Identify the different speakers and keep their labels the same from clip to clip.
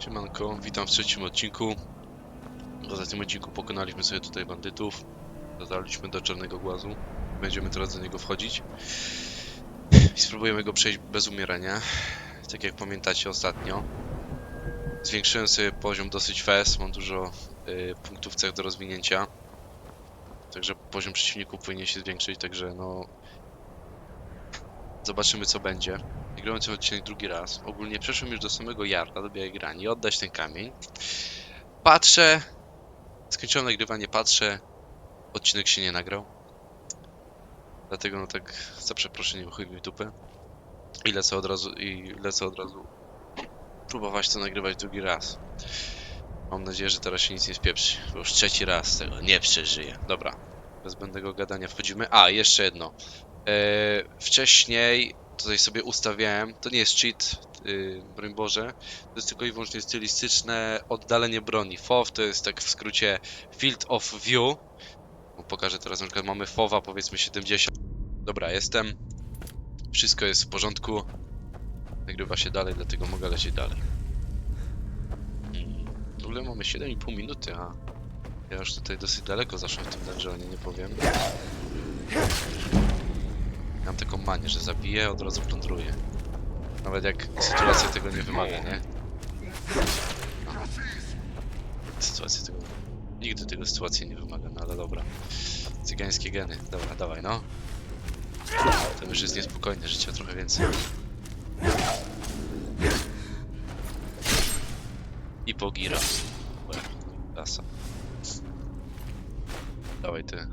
Speaker 1: Siemanko, witam w trzecim odcinku. W ostatnim odcinku pokonaliśmy sobie tutaj bandytów. Dotarliśmy do Czarnego Głazu. Będziemy teraz do niego wchodzić. I spróbujemy go przejść bez umierania. Tak jak pamiętacie ostatnio. Zwiększyłem sobie poziom dosyć fast. Mam dużo y, punktów cech do rozwinięcia. Także poziom przeciwników powinien się zwiększyć, także no... Zobaczymy co będzie. Nagrałem ten odcinek drugi raz. Ogólnie przeszłem już do samego Jarla, do Białej Grani, oddać ten kamień. Patrzę, skończyłem nagrywanie, patrzę, odcinek się nie nagrał. Dlatego no tak za przeproszeniem chuj mi dupę. I lecę od razu, i lecę od razu próbować to nagrywać drugi raz. Mam nadzieję, że teraz się nic nie spieprzy, bo już trzeci raz tego nie przeżyję. Dobra, bez zbędnego gadania wchodzimy. A, jeszcze jedno. Eee, wcześniej tutaj sobie ustawiałem, to nie jest cheat, yy, broń Boże, to jest tylko i wyłącznie stylistyczne oddalenie broni. FOV to jest tak w skrócie Field of View. Pokażę teraz, na mamy FOWa powiedzmy 70. Dobra, jestem. Wszystko jest w porządku. Nagrywa się dalej, dlatego mogę lecieć dalej. W ogóle mamy 7,5 minuty, a ja już tutaj dosyć daleko zaszłem w tym dungeonie, nie powiem. Mam taką manię, że zabiję, od razu plądruję. Nawet jak sytuacja tego nie wymaga, nie? No. Sytuacja tego... Nigdy tego sytuacja nie wymaga, no ale dobra. Cygańskie geny. Dobra, dawaj, no. To już jest niespokojne, życia trochę więcej. I pogira. Klasa. Dawaj ty.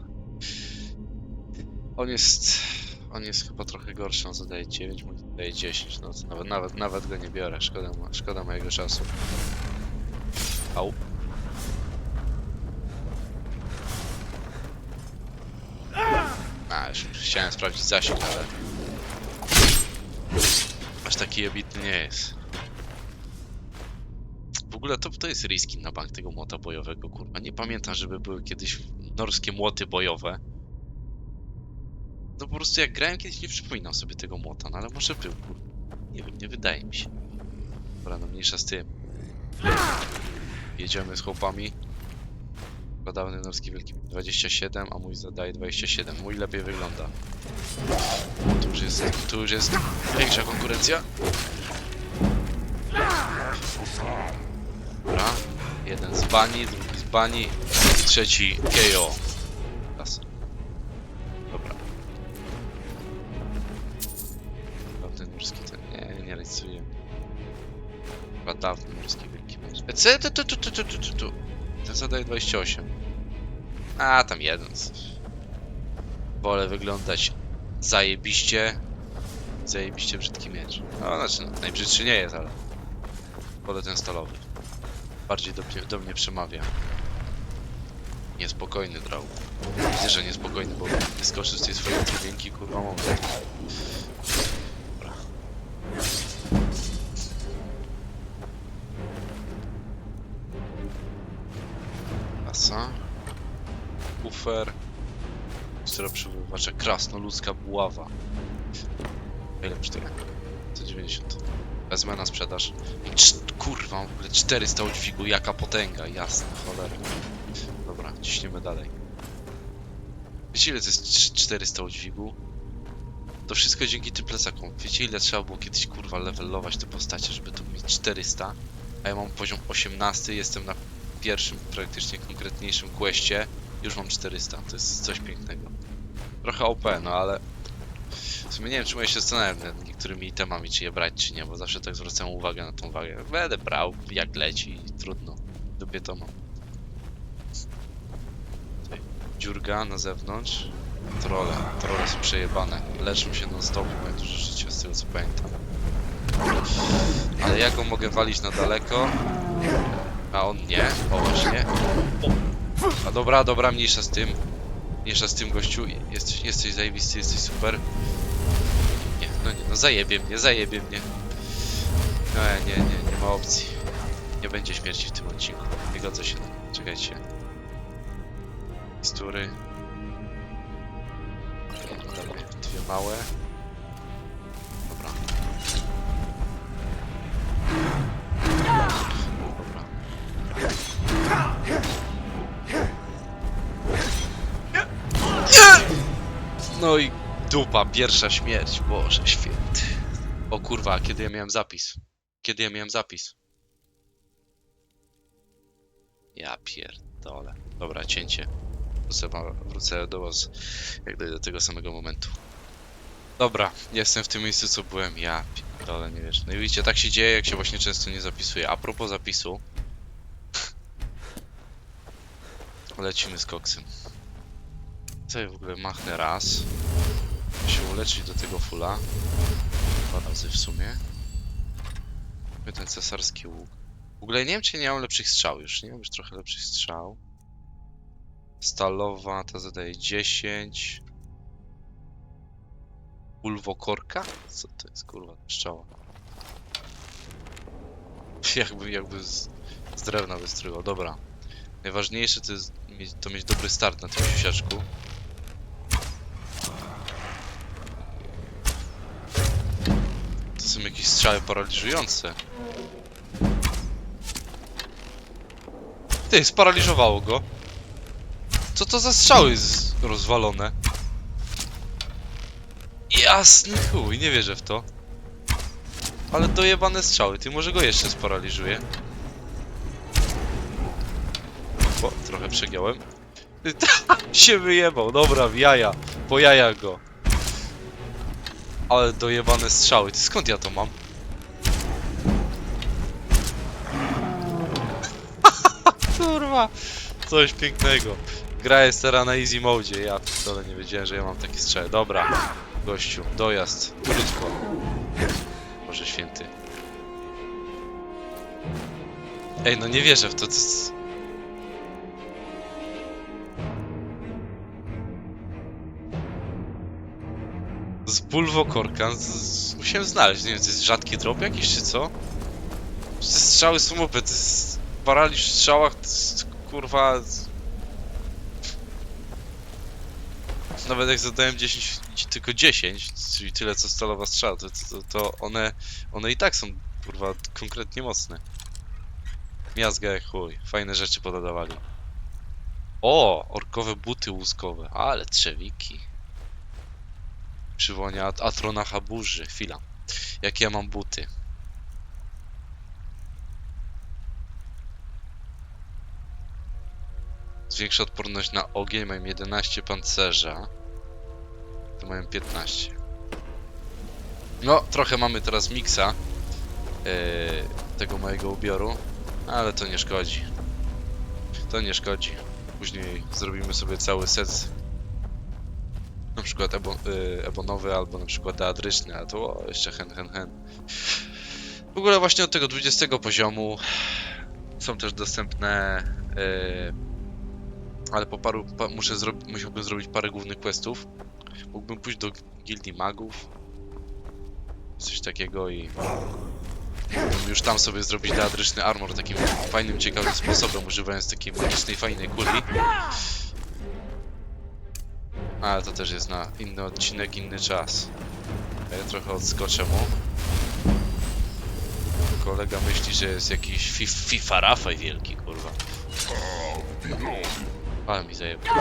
Speaker 1: On jest... On jest chyba trochę gorszy, on zadaje 9, mój zadaje 10, no to nawet, nawet, nawet go nie biorę, szkoda, szkoda mojego czasu. Au. A, już chciałem sprawdzić zasięg, ale... Aż taki jebitny nie jest. W ogóle to, to jest riskin na bank tego młota bojowego, kurwa. Nie pamiętam, żeby były kiedyś norskie młoty bojowe. No po prostu jak grałem kiedyś nie przypominam sobie tego młota, no ale może był. Nie wiem, nie wydaje mi się. Dobra, no mniejsza z tym. Jedziemy z chłopami. Badawny norski wielki 27, a mój zadaje 27. Mój lepiej wygląda. Tu już jest, tu już jest większa konkurencja. Dobra. Jeden z bani, drugi z bani, trzeci KO. C, tu, tu, tu, tu, tu, tu, tu, tu. Ten zadaje 28. A, tam jeden. Wolę wyglądać zajebiście. Zajebiście brzydki miecz. No, znaczy, no, najbrzydszy nie jest, ale... Wolę ten stalowy. Bardziej do, do mnie przemawia. Niespokojny drał. Widzę, że niespokojny, bo skoczy z tej swojej trubienki, kurwa, mam. Kufer. Która przybywacza. Krasnoludzka buława. Ile kosztuje? 190. Wezmę na sprzedaż. I kurwa, w ogóle 400 udźwigu, jaka potęga, jasna, cholera. Dobra, ciśniemy dalej. Wiecie ile to jest cz- 400 udźwigu? To wszystko dzięki tym plecakom. Wiecie ile trzeba było kiedyś kurwa levelować te postacie, żeby tu mieć 400? A ja mam poziom 18, jestem na pierwszym, praktycznie konkretniejszym questie. Już mam 400, to jest coś pięknego. Trochę OP, no ale... W sumie nie wiem, czemu ja się zastanawiam nad niektórymi itemami, czy je brać, czy nie, bo zawsze tak zwracam uwagę na tą wagę. Będę brał, jak leci, trudno. Lubię to mam. Tutaj Dziurga na zewnątrz. Trole, trole są przejebane. Leczą się non stop, mają dużo życia, z tego co pamiętam. Ale ja go mogę walić na daleko. A on nie, o właśnie. A dobra, dobra, mniejsza z tym. Mniejsza z tym gościu. Jesteś, jesteś zajebisty, jesteś super. Nie, no nie, no zajebie mnie, zajebie mnie. No nie, nie, nie ma opcji. Nie będzie śmierci w tym odcinku. Nie godzę się. Czekajcie. Mistury. Damy dwie małe. No i dupa, pierwsza śmierć. Boże święty. O kurwa, kiedy ja miałem zapis? Kiedy ja miałem zapis? Ja pierdolę. Dobra, cięcie. Wrócę, wrócę do was, jak dojdę do tego samego momentu. Dobra, jestem w tym miejscu, co byłem. Ja pierdolę, nie wiesz. No i widzicie, tak się dzieje, jak się właśnie często nie zapisuje. A propos zapisu. Lecimy z koksem. Sobie w ogóle machnę raz. Się uleczyć do tego fula. Dwa razy w sumie. Ten cesarski łuk. W ogóle nie wiem, czy nie mam lepszych strzał już. Nie mam już trochę lepszych strzał. Stalowa, ta zadaje 10. Ulwokorka? Co to jest kurwa strzała? Jakby, jakby z, z drewna wystryło. Dobra. Najważniejsze to jest mieć, to mieć dobry start na tym siusiaczku. Są jakieś strzały paraliżujące. Ty, sparaliżowało go. Co to za strzały rozwalone? Jasny chuj, nie wierzę w to. Ale dojebane strzały, ty może go jeszcze sparaliżuje. O, trochę przegiąłem. Ta, się wyjebał, dobra, w jaja. Po jaja go. Ale dojebane strzały, ty skąd ja to mam? Kurwa, coś pięknego. Gra jest teraz na easy mode, ja wcale nie wiedziałem, że ja mam takie strzały. Dobra, gościu, dojazd, krótko. Boże święty. Ej, no nie wierzę w to, to Z Bulwokorka, z... musiałem znaleźć, nie wiem, to jest rzadki drop jakiś, czy co? Te strzały są OP, to jest paraliż w strzałach, to jest, kurwa... Nawet jak zadałem 10, tylko 10, czyli tyle co stalowa strzała, to, to, to one, one i tak są, kurwa, konkretnie mocne. Miazga jak chuj, fajne rzeczy podadawali. O, orkowe buty łuskowe, ale trzewiki. Przywołania At- Atronacha burzy, chwila. Jakie ja mam buty? Zwiększa odporność na ogień, mają 11 pancerza. To mają 15. No, trochę mamy teraz miksa yy, tego mojego ubioru, ale to nie szkodzi. To nie szkodzi. Później zrobimy sobie cały set. Na przykład ebo, yy, ebonowy albo na przykład teatryczny, a to o, jeszcze hen, hen, hen. W ogóle właśnie od tego 20 poziomu są też dostępne yy, ale po paru, pa, muszę zrobić, musiałbym zrobić parę głównych questów. Mógłbym pójść do gildii magów. Coś takiego i... Już tam sobie zrobić teatryczny armor takim fajnym, ciekawym sposobem, używając takiej magicznej, fajnej kuli. Ale to też jest na inny odcinek, inny czas. Ja trochę odskoczę mu. Kolega myśli, że jest jakiś fi FIFA Rafaj wielki, kurwa. Ale mi zajebał.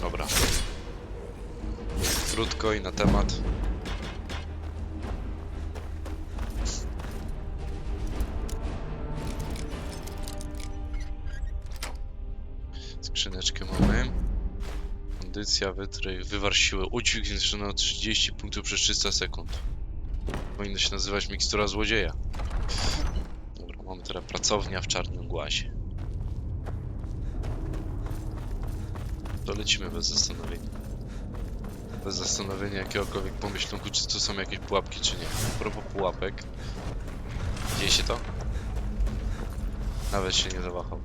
Speaker 1: Dobra. Krótko i na temat. Kondycja, wytrych, wywar siły. Udźwig zwiększony o 30 punktów przez 300 sekund. Powinno się nazywać mikstura złodzieja. Dobra, mamy teraz pracownia w czarnym głazie. To lecimy bez zastanowienia. Bez zastanowienia jakiegokolwiek pomyślunku, czy tu są jakieś pułapki, czy nie. A propos pułapek. Dzieje się to? Nawet się nie zawahał.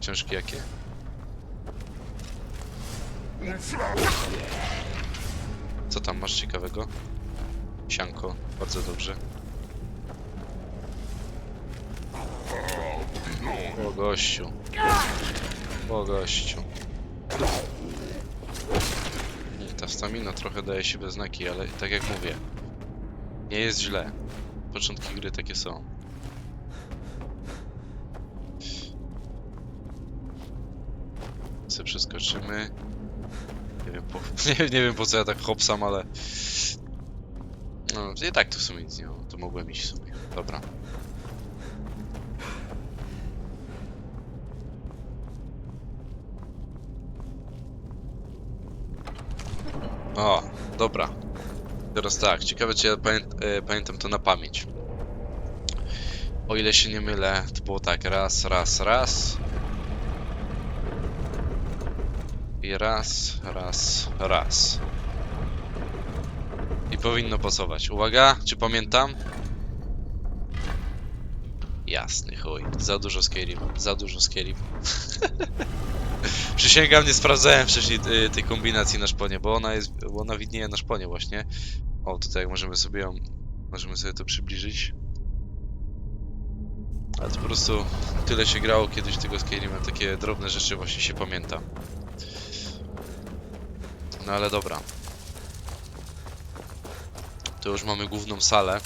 Speaker 1: Ciężkie jakie? Co tam masz ciekawego? Sianko, bardzo dobrze. O gościu. O gościu. I Ta stamina trochę daje się we znaki, ale tak jak mówię, nie jest źle. Początki gry takie są. Sobie przeskoczymy. Nie wiem po, nie, wiem po co ja tak hopsam, ale... No, i tak to w sumie nic nie mam. To mogłem iść w sumie. Dobra. O, dobra. Teraz tak, ciekawe czy ja pamię e, pamiętam to na pamięć. O ile się nie mylę, to było tak, raz, raz, raz. I raz, raz, raz. I powinno pasować. Uwaga, czy pamiętam? Jasny chuj. Za dużo Skyrim. Za dużo Skyrim. Przysięgam, nie sprawdzałem wcześniej y, tej kombinacji na szponie, bo ona jest, bo ona widnieje na szponie właśnie. O, tutaj możemy sobie ją, możemy sobie to przybliżyć. Ale to po prostu tyle się grało kiedyś tego Skyrima, takie drobne rzeczy właśnie się pamięta. No ale dobra. To już mamy główną salę.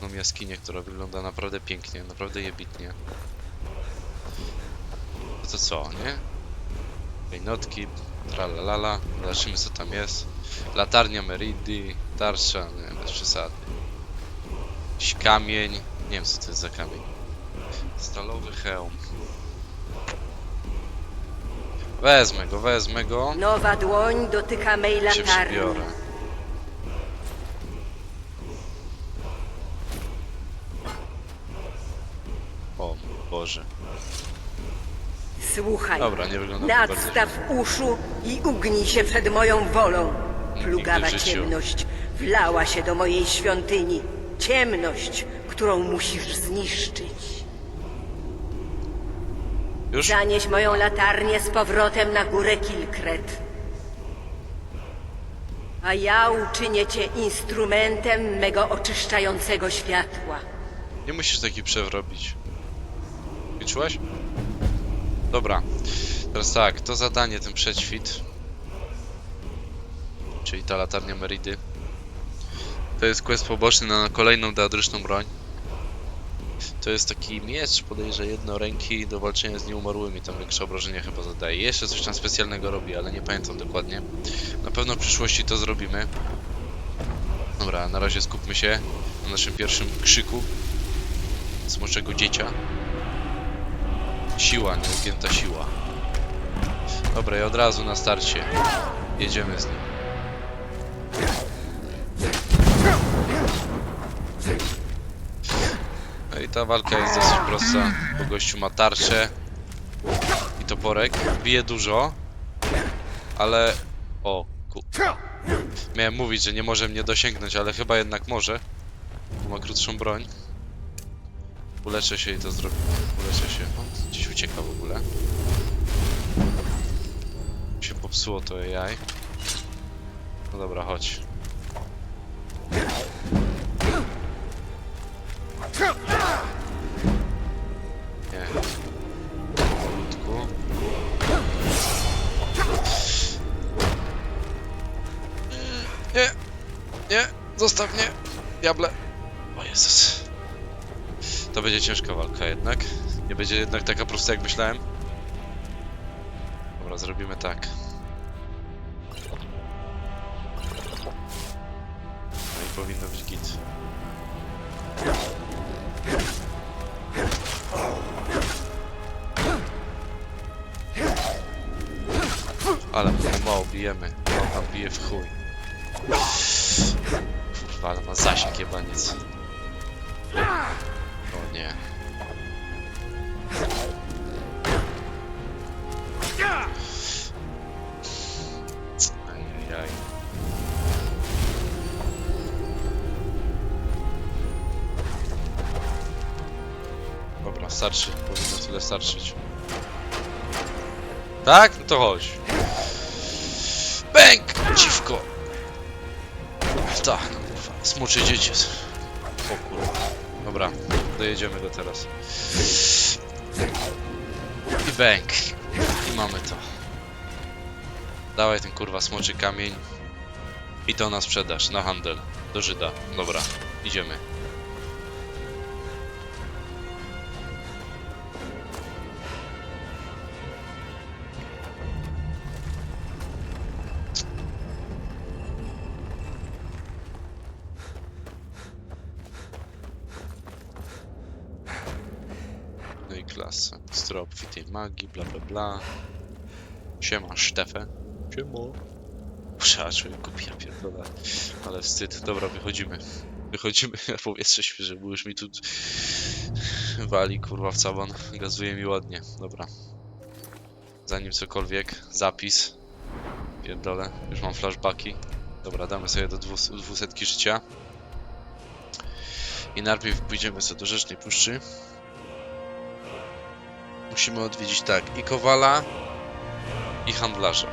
Speaker 1: Główną jaskinię, która wygląda naprawdę pięknie, naprawdę jebitnie. No to co, nie? Klejnotki, tralalala, zobaczymy co tam jest. Latarnia Meridi, tarcza, nie, bez przesady. Jakiś kamień, nie wiem co to jest za kamień. Stalowy hełm. Wezmę go, wezmę go.
Speaker 2: Nowa dłoń dotyka mej
Speaker 1: się
Speaker 2: latarni.
Speaker 1: przybiorę. O Boże.
Speaker 2: Słuchaj,
Speaker 1: Dobra, nie wygląda to bardzo
Speaker 2: nadstaw uszu i ugnij się przed moją wolą.
Speaker 1: Nigdy
Speaker 2: Plugawa
Speaker 1: w życiu.
Speaker 2: ciemność wlała się do mojej świątyni. Ciemność, którą musisz zniszczyć.
Speaker 1: Już?
Speaker 2: Zanieś moją latarnię z powrotem na górę Kilkret. A ja uczynię cię instrumentem mego oczyszczającego światła.
Speaker 1: Nie musisz taki przewrobić. Kończyłaś? Dobra. Teraz tak, to zadanie, ten przećwit. Czyli ta latarnia Meridy. To jest quest poboczny na kolejną teatryczną broń. To jest taki miecz, podejrzę jednoręki do walczenia z nieumarłymi, tam większe obrażenia chyba zadaje. Jeszcze coś tam specjalnego robi, ale nie pamiętam dokładnie. Na pewno w przyszłości to zrobimy. Dobra, na razie skupmy się na naszym pierwszym krzyku smoczego dziecia. Siła, nieugięta siła. Dobra, i od razu na starcie jedziemy z nim. Ta walka jest dosyć prosta, bo gościu ma tarczę i toporek. Bije dużo, ale... O, ku... Miałem mówić, że nie może mnie dosięgnąć, ale chyba jednak może. Bo ma krótszą broń. Uleczę się i to zrobię. Uleczę się. On gdzieś ucieka w ogóle. Się popsuło to AI. No dobra, chodź. Nie! Nie! Zostaw mnie! Diable! O Jezus. To będzie ciężka walka jednak. Nie będzie jednak taka prosta jak myślałem. Dobra, zrobimy tak. No i powinno być git. Ale mało bijemy. On nam bije w chuj. Kurwa, ma zasięg jebaniec. O nie. Starczy. Powinno tyle starczyć. Tak? No to chodź. Bęk! Dziwko! Tak. Smuczy dziecię. O kurwa. Dobra, dojedziemy go teraz. I bęk. I mamy to. Dawaj ten kurwa smoczy kamień. I to na sprzedaż, na handel. Do Żyda. Dobra, idziemy. I klasa. Strop tej magii, bla bla bla. Siema, Sztefę. Siema. Trzeba człowiek kupi, ja pierdolę. Ale wstyd. Dobra, wychodzimy. Wychodzimy na powietrze świeże, bo już mi tu wali kurwa w caban. Gazuje mi ładnie. Dobra. Zanim cokolwiek, zapis. Pierdolę. Już mam flashbacki. Dobra, damy sobie do dwus- dwusetki życia. I najpierw pójdziemy sobie do Rzecznej Puszczy. Musimy odwiedzić tak, i Kowala, i Handlarza.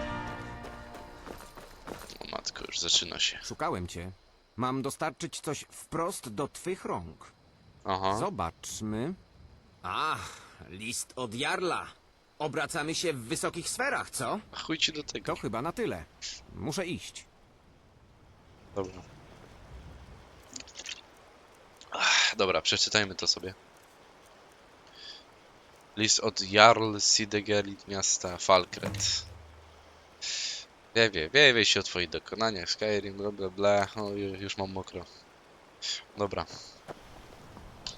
Speaker 1: O matko, już zaczyna się.
Speaker 3: Szukałem cię. Mam dostarczyć coś wprost do twych rąk.
Speaker 1: Aha,
Speaker 3: Zobaczmy. Ach, list od Jarla. Obracamy się w wysokich sferach, co?
Speaker 1: a chuj ci do tego.
Speaker 3: To chyba na tyle. Muszę iść.
Speaker 1: Dobra. Ach, dobra, przeczytajmy to sobie. List od Jarl Sidegerit miasta Falkret. Wie, wie, wie, wie się o twoich dokonaniach, Skyrim, bla bla bla. O, ju- już mam mokro. Dobra.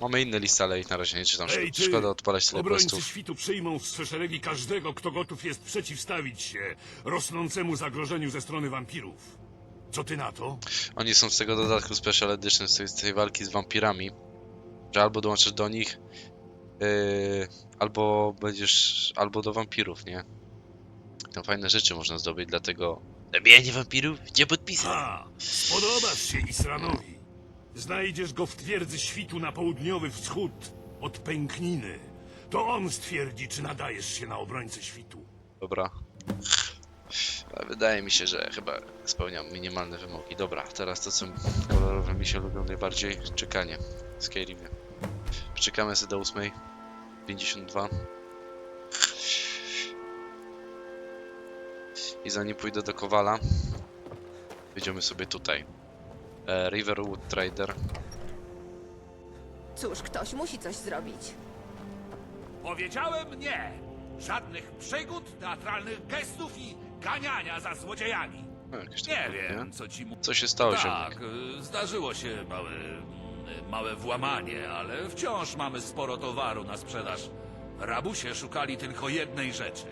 Speaker 1: Mamy inne listy, ale ich na razie nie czytam.
Speaker 4: Ej,
Speaker 1: Szkoda,
Speaker 4: ty!
Speaker 1: szkoda odpalać tyle
Speaker 4: Obrońcy
Speaker 1: questów.
Speaker 4: świtu przyjmą w swe szeregi każdego, kto gotów jest przeciwstawić się rosnącemu zagrożeniu ze strony wampirów. Co ty na to?
Speaker 1: Oni są z tego dodatku Special Edition, z tej, z tej walki z wampirami. Że albo dołączysz do nich, yy, albo będziesz, albo do wampirów, nie? Tam fajne rzeczy można zdobyć, dlatego... Zabijanie wampirów? Gdzie podpisy?
Speaker 4: A, spodobasz się Isranowi. Znajdziesz go w twierdzy świtu na południowy wschód od pękniny. To on stwierdzi, czy nadajesz się na obrońcę świtu.
Speaker 1: Dobra. Ale Wydaje mi się, że chyba spełniam minimalne wymogi. Dobra, teraz to co kolorowe mi się lubią najbardziej. Czekanie. Skyrimie. Czekamy sobie do 8. 52. I zanim pójdę do Kowala, wyjdziemy sobie tutaj. E, Riverwood Trader.
Speaker 5: Cóż, ktoś musi coś zrobić.
Speaker 6: Powiedziałem nie! Żadnych przygód, teatralnych gestów i ganiania za złodziejami.
Speaker 1: No, jakieś tam
Speaker 6: Nie wiem, co ci mówię.
Speaker 1: Co się stało,
Speaker 6: Tak,
Speaker 1: ziomek?
Speaker 6: y, zdarzyło się małe, małe włamanie, ale wciąż mamy sporo towaru na sprzedaż. Rabusie szukali tylko jednej rzeczy.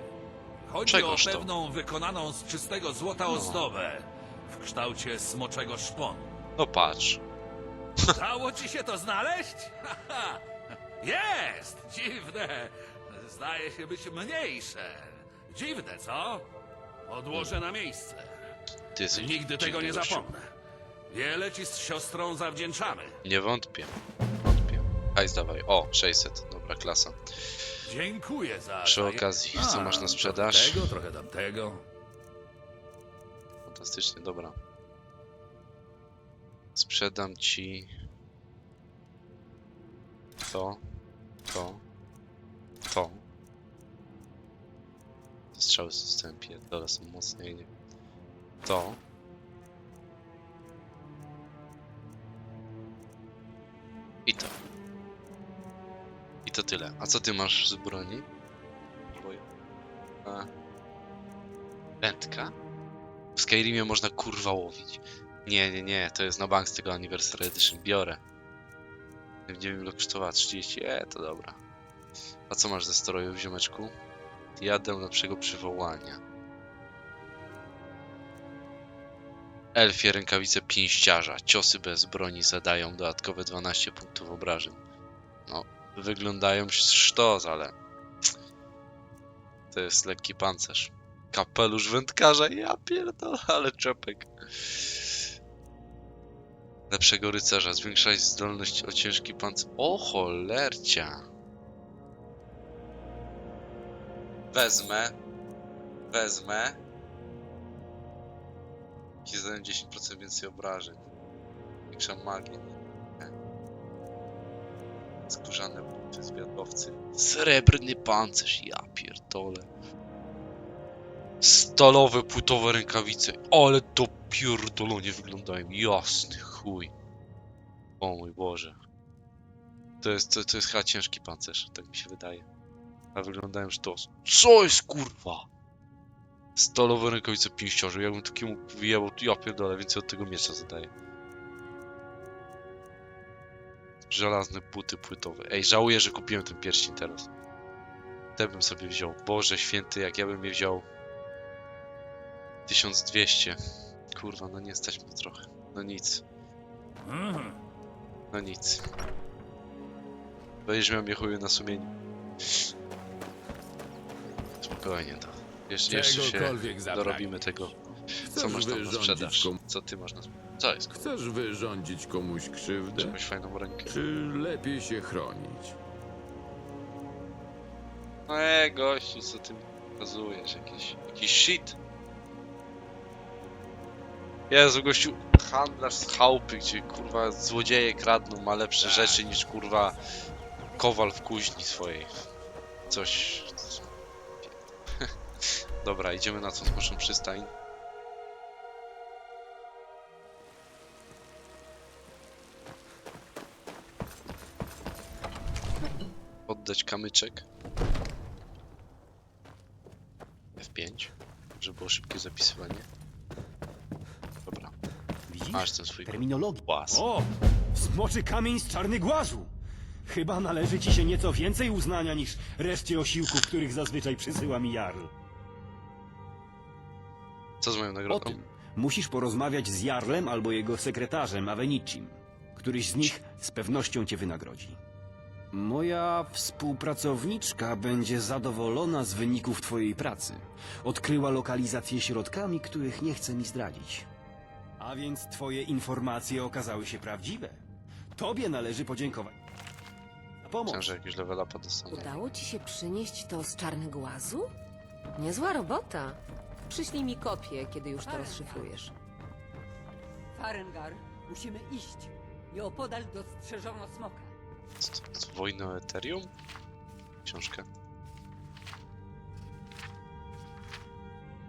Speaker 6: Chodzi
Speaker 1: Czegoż
Speaker 6: o
Speaker 1: to?
Speaker 6: pewną wykonaną z czystego złota
Speaker 1: No.
Speaker 6: ozdobę w kształcie smoczego szponu.
Speaker 1: No patrz.
Speaker 6: Udało ci się to znaleźć? Haha, Jest! Dziwne! Zdaje się być mniejsze. Dziwne, co? Odłożę na miejsce.
Speaker 1: Ty jesteś
Speaker 6: Nigdy tego
Speaker 1: dziwny
Speaker 6: nie
Speaker 1: gościu.
Speaker 6: zapomnę. Wiele ci z siostrą zawdzięczamy.
Speaker 1: Nie wątpię. Wątpię. Hajs dawaj. O, 600. Dobra, klasa.
Speaker 6: Dziękuję za...
Speaker 1: Przy okazji, co masz na
Speaker 6: trochę
Speaker 1: sprzedaż?
Speaker 6: Tego, trochę tamtego.
Speaker 1: Fantastycznie, dobra. Sprzedam ci to, to, to. Te strzały z systemem pierdolę są mocne nie. To. To tyle. A co ty masz z broni? A. Wędka? W Skyrimie można kurwa łowić. Nie, nie, nie, to jest na bank z tego Anniversary Edition. Biorę. Będzie mi kosztowała 30, e, to dobra. A co masz ze strojów, ziomeczku? Jadę lepszego przywołania. Elfie rękawice pięściarza. Ciosy bez broni zadają dodatkowe 12 punktów obrażeń. No, wyglądają sztos, ale... To jest lekki pancerz. Kapelusz wędkarza, ja pierdolę, ale czepek. Lepszego rycerza, zwiększać zdolność o ciężki pancerz. O cholercia. Wezmę. Wezmę. I zadaję 10% więcej obrażeń. Większa magia. Skórzane buty, zwiadowcy. Srebrny pancerz, ja pierdolę. Stalowe płytowe rękawice. Ale to pierdolonie wyglądają. Jasny chuj. O mój Boże. To jest, to, to jest chyba ciężki pancerz, tak mi się wydaje. A wyglądają sztos. Co jest kurwa? Stalowe rękawice pięściarze. Jakbym takiemu wyjebał, to ja pierdolę, więcej od tego miecza zadaję. Żelazne buty płytowe. Ej, żałuję, że kupiłem ten pierścień teraz. Te bym sobie wziął. Boże święty, jak ja bym je wziął. 1200. Kurwa, no nie stać mnie trochę. No nic. No nic. Będziesz miał mnie chuju na sumieniu. Spokojnie to. Jeszcze, jeszcze się dorobimy tego. Co
Speaker 7: Chcesz
Speaker 1: masz tam na
Speaker 7: wyrządzić
Speaker 1: sprzedaż?
Speaker 7: komu-
Speaker 1: Co ty masz na sprzedaż? Co jest? kurwa?
Speaker 7: Chcesz wyrządzić komuś krzywdę?
Speaker 1: Jakąś fajną rękę.
Speaker 7: Czy lepiej się chronić?
Speaker 1: Eee, gościu, co ty mi pokazujesz? Jakiś, jakiś shit. Jezu, gościu, handlarz z chałupy, gdzie kurwa złodzieje kradną, ma lepsze rzeczy niż kurwa kowal w kuźni swojej. Coś... Dobra, idziemy na tą naszą przystań. Oddać kamyczek. F5, żeby było szybkie zapisywanie. Dobra,
Speaker 8: Widzisz?
Speaker 1: masz ten swój
Speaker 8: Terminologia.
Speaker 1: głaz.
Speaker 8: O! Smoczy kamień z czarny głazu! Chyba należy ci się nieco więcej uznania niż reszcie osiłków, których zazwyczaj przysyła mi Jarl.
Speaker 1: Co z moją
Speaker 8: O
Speaker 1: nagrodą?
Speaker 8: tym musisz porozmawiać z Jarlem albo jego sekretarzem Avenicim. Któryś z nich z pewnością cię wynagrodzi. Moja współpracowniczka będzie zadowolona z wyników twojej pracy. Odkryła lokalizację środkami, których nie chce mi zdradzić. A więc twoje informacje okazały się prawdziwe. Tobie należy podziękować. Za pomoc.
Speaker 1: Myślałem, że jakiegoś levela podostanę.
Speaker 5: Udało ci się przynieść to z czarnego głazu? Niezła robota. Przyślij mi kopię, kiedy już to rozszyfrujesz.
Speaker 9: Farengar, musimy iść. Nieopodal dostrzeżono smoka.
Speaker 1: Wojny o Ethereum? Książkę.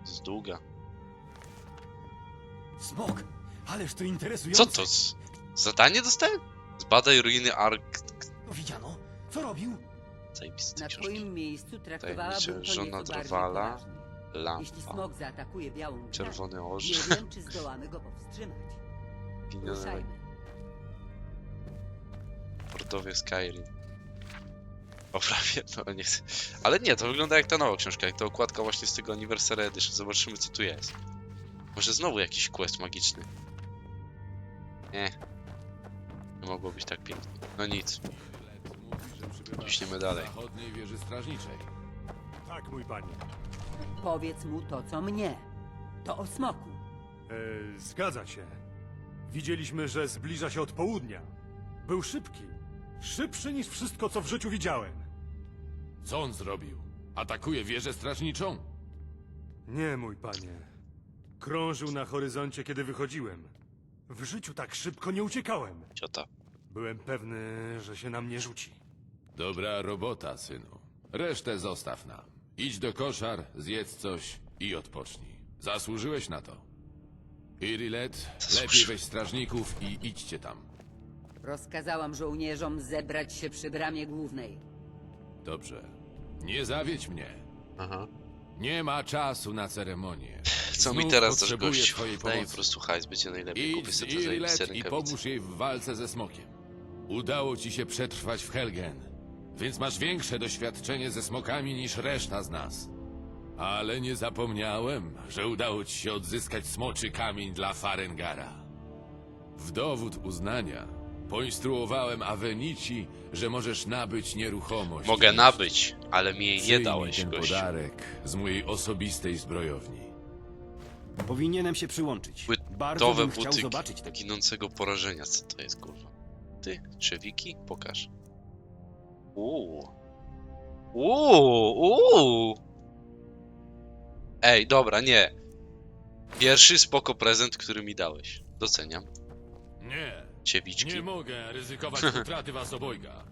Speaker 1: Z długa.
Speaker 8: Smok, ależ to interesujące.
Speaker 1: Co to? Z... Zadanie dostałem? Zbadaj ruiny Ark...
Speaker 8: To widziano? Co robił?
Speaker 1: Zajebiste
Speaker 9: Na
Speaker 1: książki.
Speaker 9: twoim miejscu traktowałabym to
Speaker 1: żona
Speaker 9: nieco bardziej
Speaker 1: Drwala.
Speaker 9: poważnie. Jeśli
Speaker 1: Lampa.
Speaker 9: smok zaatakuje białą gwiazdę,
Speaker 1: Czerwony
Speaker 9: nie
Speaker 1: orzeł.
Speaker 9: wiem, czy zdołamy go powstrzymać. Ruszajmy.
Speaker 1: Mordowie Skyrim. O prawie, no nie chcę. Ale nie, to wygląda jak ta nowa książka, jak ta okładka właśnie z tego Anniversary Edition. Zobaczymy co tu jest. Może znowu jakiś quest magiczny. Nie. Nie mogło być tak pięknie. No nic. Ciśniemy dalej.
Speaker 7: zachodniej wieży strażniczej.
Speaker 4: Tak, mój panie.
Speaker 9: Powiedz mu to, co mnie. To o smoku.
Speaker 4: E, zgadza się. Widzieliśmy, że zbliża się od południa. Był szybki. Szybszy niż wszystko, co w życiu widziałem.
Speaker 7: Co on zrobił? Atakuje wieżę strażniczą?
Speaker 4: Nie, mój panie. Krążył na horyzoncie, kiedy wychodziłem. W życiu tak szybko nie uciekałem.
Speaker 1: Ciota.
Speaker 4: Byłem pewny, że się na mnie rzuci.
Speaker 7: Dobra robota, synu. Resztę zostaw nam. Idź do koszar, zjedz coś i odpocznij. Zasłużyłeś na to. Irilet, lepiej weź strażników i idźcie tam.
Speaker 9: Rozkazałam żołnierzom zebrać się przy bramie głównej.
Speaker 7: Dobrze. Nie zawiedź mnie.
Speaker 1: Aha.
Speaker 7: Nie ma czasu na ceremonię.
Speaker 1: Co mi
Speaker 7: Znów
Speaker 1: teraz też
Speaker 7: potrzebuję
Speaker 1: gościu?
Speaker 7: twojej
Speaker 1: Daj mi po
Speaker 7: pomocy.
Speaker 1: prostu hajs, będzie najlepiej. Kupię
Speaker 7: Idź z
Speaker 1: sobie te zajebiste
Speaker 7: Irilet i
Speaker 1: rękawice.
Speaker 7: pomóż jej w walce ze smokiem. Udało ci się przetrwać w Helgen, więc masz większe doświadczenie ze smokami niż reszta z nas. Ale nie zapomniałem, że udało ci się odzyskać smoczy kamień dla Farengara. W dowód uznania poinstruowałem Avenici, że możesz nabyć nieruchomość.
Speaker 1: Mogę nabyć, ale mi jej nie
Speaker 7: Przyjmij
Speaker 1: dałeś,
Speaker 7: ten
Speaker 1: gościu.
Speaker 7: podarek z mojej osobistej zbrojowni.
Speaker 8: Powinienem się przyłączyć. Bardzo
Speaker 1: Płytowe
Speaker 8: bym chciał
Speaker 1: buty
Speaker 8: zobaczyć te...
Speaker 1: ginącego porażenia. Co to jest, kurwa? Ty, trzewiki? Pokaż. Uuu. Uuu, uuu. Ej, dobra, nie. Pierwszy spoko prezent, który mi dałeś. Doceniam.
Speaker 7: Nie, Nie mogę ryzykować utraty was obojga.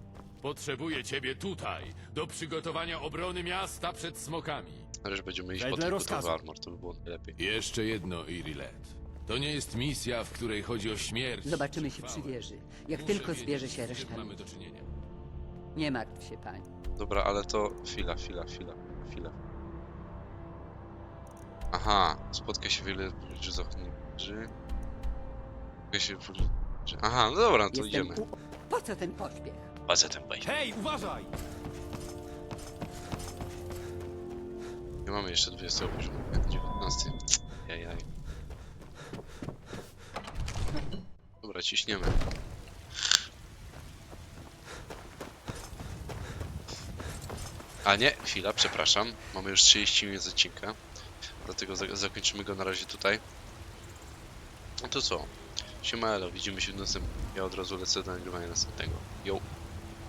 Speaker 7: Potrzebuję ciebie tutaj, do przygotowania obrony miasta przed smokami.
Speaker 1: Też będziemy iść po
Speaker 8: Wedle
Speaker 1: ten
Speaker 8: rozkazu.
Speaker 1: gotowy armor, to by było najlepiej.
Speaker 7: Jeszcze jedno, Irilet. To nie jest misja, w której chodzi o śmierć.
Speaker 9: Zobaczymy
Speaker 7: czy
Speaker 9: się przy wieży. Jak
Speaker 7: Muszę
Speaker 9: tylko zbierze się reszta
Speaker 7: mamy
Speaker 9: ludzi.
Speaker 7: do czynienia.
Speaker 9: Nie martw się, pani.
Speaker 1: Dobra, ale to chwila, chwila, chwila, chwila. Aha, spotka się wiele ludzi zachodnich. Spotka się wiele- Aha, no dobra, to
Speaker 9: Jestem
Speaker 1: idziemy.
Speaker 9: u... Po co ten pośpiech?
Speaker 1: Facetem bajki.
Speaker 8: Hej, uważaj!
Speaker 1: Nie mamy jeszcze 20 poziomu. 19. Jajaj. Dobra, ciśniemy. A nie, chwila, przepraszam. Mamy już 30 minut odcinka. Dlatego za zakończymy go na razie tutaj. No to co? Siema Elo, widzimy się w następnym. Ja od razu lecę do nagrywania następnego. Yo!